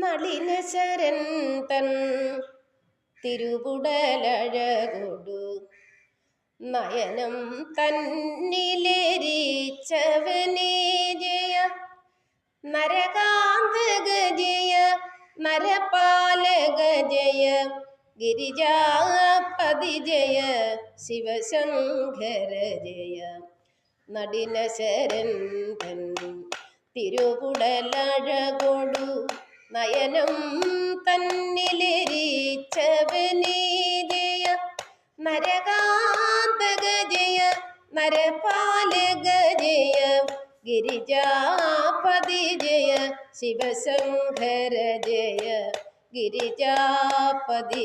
നളിനശരൻ തൻ തിരുപുടലഴകൊടു നയനം തന്നിലെരിച്ചവനേ ജയ. നരകാന്തക ജയ നരപാലക ജയ ഗിരിജാപതി ജയ ശിവശങ്കര ജയ നടിനശരൻ തൻ തിരുപുടലഴകൊടു നയനം തന്നിലെരിച്ചവനേ ജയ നരകാന്തക ജയ നരപാലക ജയ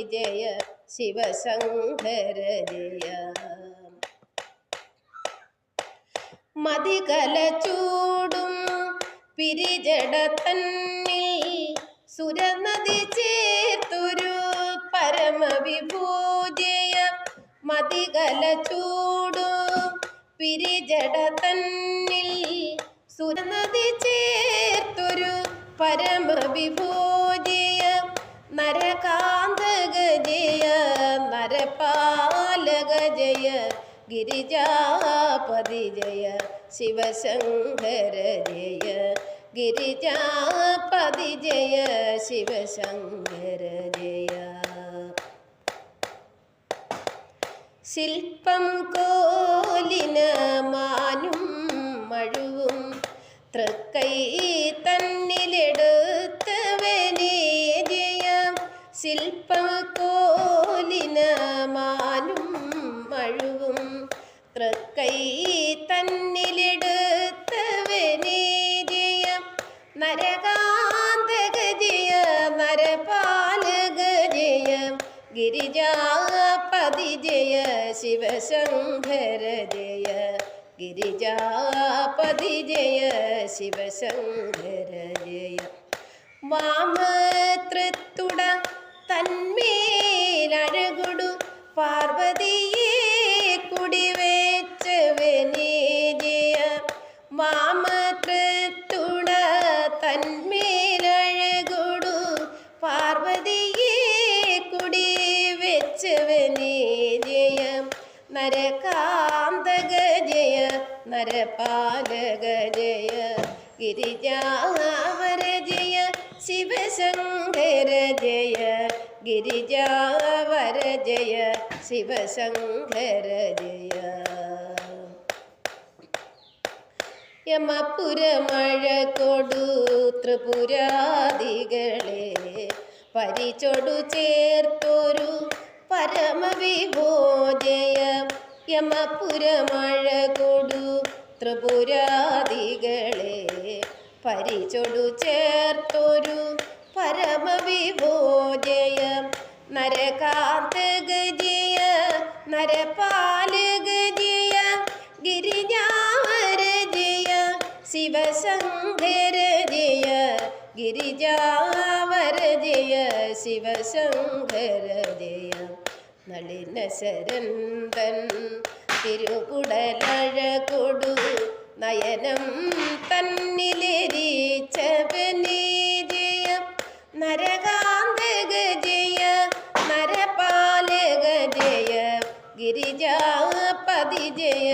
ജയ ശിവശങ്കര ജയ മതികല ചൂടും പിരിജട തന്നിൽ സുരനദി ചേർത്തൊരു പരമവിഭൂജയ മതികല ചൂടു. പിരിജടത്തന്നിൽ സുരനദി ചേർത്തൊരു പരമവിഭൂജയ നരകാന്തക ജയ നരപാലക ജയ ഗിരിജാപതി ജയ ശിവശങ്കര ജയ ഗിരിജാപതി ജയ ശിവശങ്കര ജയ ശില്പം കോലിന മാനും മഴുവും തൃക്കൈ തൃക്കൈ തന്നിലെടുത്തവനേ ജയ. നരപാലകജയം ജയ നരപാലക ജയ. ഗിരിജാപതി ജയ ശിവശങ്കര ജയ. ഗിരിജാപതി ജയ ശിവശങ്കര ജയ. വാമതൃത്തുട തന്മേലഴകൊടു വാമതൃത്തുട തന്മേലഴകുടു പാർവതിയെ കുടിവെച്ചവനേ ജയ. നരകാന്തക ജയ നരപാലക ജയ. ഗിരിജാവര ജയ ശിവശങ്കര ജയ. ഗിരിജാവര ജയ ശിവശങ്കര ജയ. യമപുരമഴ കൊടു ത്രിപുരാദികളെ പരിചൊടു ചേർത്തൊരു പരമവിഭോജയ യമപുരമഴ കൊടു ത്രിപുരാദികളെ പരിചൊടു ചേർത്തൊരു പരമവിഭോജയ ഗജയ ജയ ശിവശങ്കര ഗിരിജാവരജയ ശിവശങ്കരജയ ജയ ശിവശങ്കര നളിന ശരന്തൻ തിരുകുടലഴ കൊടു നയനം തന്നിലെരിച്ചവനേ ജയ നരകാന്തക ജയ നരപാലക ജയ ഗിരിജാപതി ജയ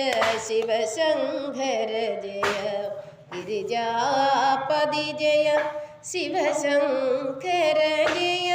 ശിവശങ്കര ജയ ഗിരിജാപതി ജയ ശിവശങ്കര ജയ